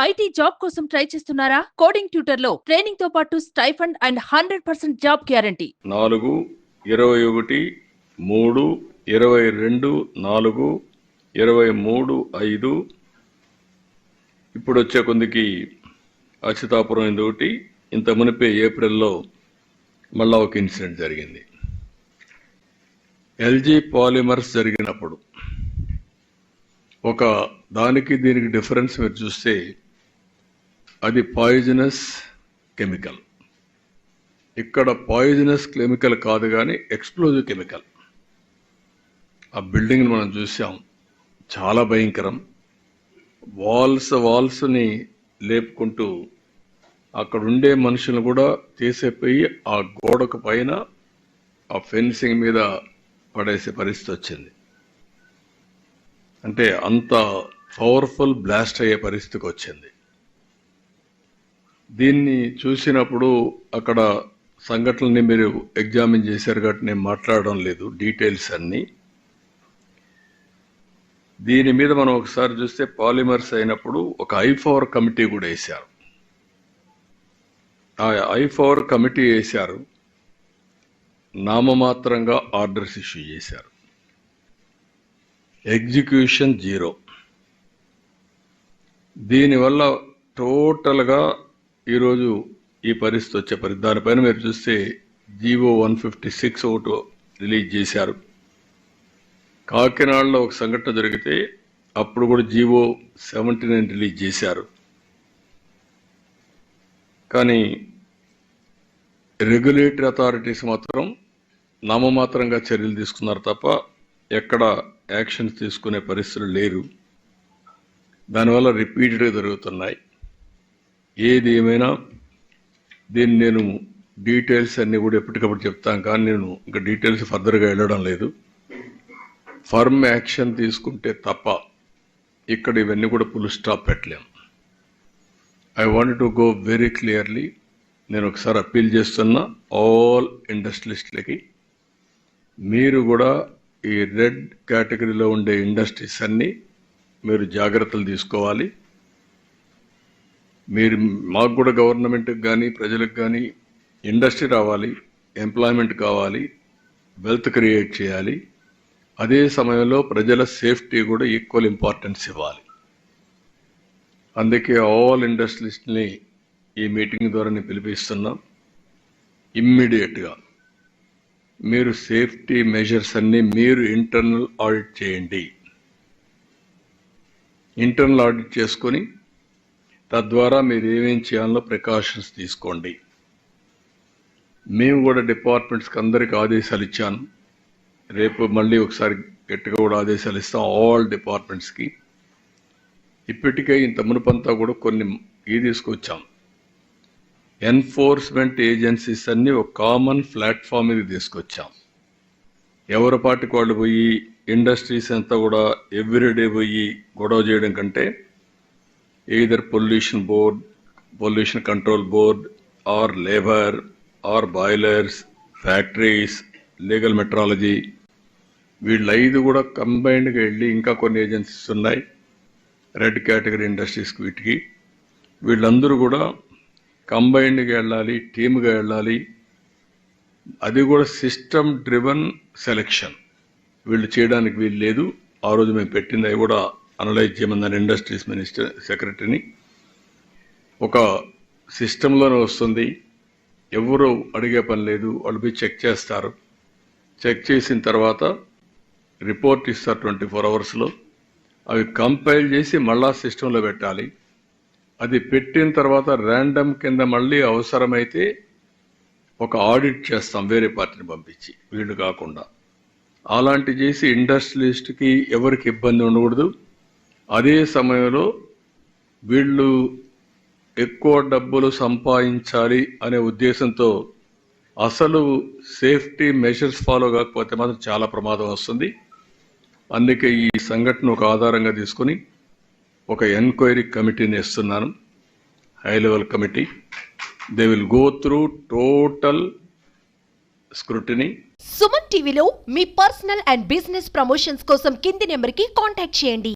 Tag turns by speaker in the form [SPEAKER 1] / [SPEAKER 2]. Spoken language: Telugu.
[SPEAKER 1] ఐటీ జాబ్ కోసం ట్రై చేస్తున్నారా? కోడింగ్ ట్యూటర్లో ట్రైనింగ్తో పాటు stipend and hundred percent job guarantee.
[SPEAKER 2] నాలుగు ఇరవై ఒకటి మూడు ఇరవై రెండు నాలుగు ఇరవై మూడు ఐదు. ఇప్పుడు వచ్చే కొందికి అచ్యుతాపురం ఇది ఒకటి. ఇంత మునిపే ఏప్రిల్లో మళ్ళా ఒక ఇన్సిడెంట్ జరిగింది. ఎల్జీ పాలిమర్స్ జరిగినప్పుడు ఒక దానికి దీనికి డిఫరెన్స్ మీరు చూస్తే అది పాయిజనస్ కెమికల్ ఇక్కడ పాయిజనస్ కెమికల్ కాదు కానీ ఎక్స్ప్లోజివ్ కెమికల్ ఆ బిల్డింగ్ని మనం చూసాం. చాలా భయంకరం. వాల్స్ వాల్స్ని లేపుకుంటూ అక్కడ ఉండే మనుషులను కూడా తీసేపోయి ఆ గోడకు పైన ఆ ఫెన్సింగ్ మీద పడేసే పరిస్థితి వచ్చింది. అంటే అంత పవర్ఫుల్ బ్లాస్ట్ అయ్యే పరిస్థితికి వచ్చింది. దీన్ని చూసినప్పుడు అక్కడ సంఘటనల్ని మీరు ఎగ్జామిన్ చేశారు కాబట్టి నేను మాట్లాడడం లేదు డీటెయిల్స్ అన్నీ. దీని మీద మనం ఒకసారి చూస్తే పాలిమర్స్ అయినప్పుడు ఒక ఐ పవర్ కమిటీ కూడా వేశారు. ఆ ఐ పవర్ కమిటీ వేశారు. నామమాత్రంగా ఆర్డర్స్ ఇష్యూ చేశారు. Execution zero. దీనివల్ల టోటల్గా ఈరోజు ఈ పరిస్థితి వచ్చే పరిస్థితి. దానిపైన మీరు చూస్తే జీవో వన్ ఫిఫ్టీ సిక్స్ ఒకటి రిలీజ్ చేశారు. కాకినాడలో ఒక సంఘటన జరిగితే అప్పుడు కూడా జీవో సెవెంటీ నైన్ రిలీజ్ చేశారు. కానీ రెగ్యులేటరీ అథారిటీస్ మాత్రం నామమాత్రంగా చర్యలు తీసుకున్నారు తప్ప ఎక్కడ యాక్షన్స్ తీసుకునే పరిస్థితులు లేరు. దానివల్ల రిపీటెడ్గా జరుగుతున్నాయి. ఏది ఏమైనా దీన్ని నేను డీటెయిల్స్ అన్నీ కూడా ఎప్పటికప్పుడు చెప్తాను కానీ నేను ఇంకా డీటెయిల్స్ ఫర్దర్గా వెళ్ళడం లేదు. ఫర్మ్ యాక్షన్ తీసుకుంటే తప్ప ఇక్కడ ఇవన్నీ కూడా పులు స్టాప్ పెట్టలేం. I want to go very clearly నేను ఒకసారి అప్పీల్ చేస్తున్నా ఆల్ ఇండస్ట్రియలిస్టులకి మీరు కూడా ఈ రెడ్ కేటగిరీలో ఉండే ఇండస్ట్రీస్ అన్నీ మీరు జాగ్రత్తలు తీసుకోవాలి. మీరు మాకు కూడా గవర్నమెంట్కి కానీ ప్రజలకు కానీ ఇండస్ట్రీ రావాలి ఎంప్లాయ్మెంట్ కావాలి వెల్త్ క్రియేట్ చేయాలి. అదే సమయంలో ప్రజల సేఫ్టీ కూడా ఈక్వల్ ఇంపార్టెన్స్ ఇవ్వాలి. అందుకే ఆల్ ఇండస్ట్రీస్ని ఈ మీటింగ్ ద్వారా నేను పిలిపిస్తున్నాం. ఇమ్మీడియట్గా మీరు సేఫ్టీ మెజర్స్ అన్నీ మీరు ఇంటర్నల్ ఆడిట్ చేయండి. ఇంటర్నల్ ఆడిట్ చేసుకొని తద్వారా మీరు ఏమేం చేయాలో ప్రికాషన్స్ తీసుకోండి. మేము కూడా డిపార్ట్మెంట్స్కి అందరికి ఆదేశాలు ఇచ్చాను. రేపు మళ్ళీ ఒకసారి గట్టిగా కూడా ఆదేశాలు ఇస్తాం ఆల్ డిపార్ట్మెంట్స్కి. ఇప్పటికే ఇంత మునుపంతా కూడా కొన్ని ఇది తీసుకొచ్చాం. ఎన్ఫోర్స్మెంట్ ఏజెన్సీస్ అన్ని ఒక కామన్ ప్లాట్ఫామ్ మీద తీసుకొచ్చాం. ఎవరి పాటికి వాళ్ళు పోయి ఇండస్ట్రీస్ అంతా కూడా ఎవ్రీడే పోయి గొడవ చేయడం కంటే either pollution board pollution control board or labour or boilers factories legal metrology వీళ్ళు ఐదు కూడా కంబైన్డ్గా వెళ్ళి ఇంకా కొన్ని ఏజెన్సీస్ ఉన్నాయి. రెడ్ కేటగిరీ ఇండస్ట్రీస్కి వీటికి. వీళ్ళందరూ కూడా కంబైన్డ్గా వెళ్ళాలి టీమ్గా వెళ్ళాలి. అది కూడా సిస్టమ్ డ్రివన్ సెలెక్షన్ వీళ్ళు చేయడానికి వీలు లేదు. ఆ రోజు మేము పెట్టింది అవి కూడా అనలైజ్ చేయమన్నారు ఇండస్ట్రీస్ మినిస్టర్ సెక్రటరీని. ఒక సిస్టంలోనే వస్తుంది. ఎవరు అడిగే పని లేదు. వాళ్ళు చెక్ చేస్తారు. చెక్ చేసిన తర్వాత రిపోర్ట్ ఇస్తారు ట్వంటీ ఫోర్ అవర్స్లో. అవి కంపైల్ చేసి మళ్ళా సిస్టంలో పెట్టాలి. అది పెట్టిన తర్వాత ర్యాండమ్ కింద మళ్ళీ అవసరమైతే ఒక ఆడిట్ చేస్తాం వేరే పార్టీని పంపించి. వీళ్ళు కాకుండా. అలాంటి చేసి ఇండస్ట్రియలిస్ట్కి ఎవరికి ఇబ్బంది ఉండకూడదు. అదే సమయంలో వీళ్ళు ఎక్కువ డబ్బులు సంపాదించాలి అనే ఉద్దేశంతో అసలు సేఫ్టీ మెషర్స్ ఫాలో కాకపోతే మాత్రం చాలా ప్రమాదం వస్తుంది. అందుకే ఈ సంఘటన ఒక ఆధారంగా తీసుకొని ఒక ఎంక్వైరీ కమిటీని ఇస్తున్నాను high level committee. They will go through total scrutiny
[SPEAKER 3] Suman టీవీలో మీ పర్సనల్ అండ్ బిజినెస్ ప్రమోషన్స్ కోసం కింది నెంబర్కి కాంటాక్ట్ చేయండి.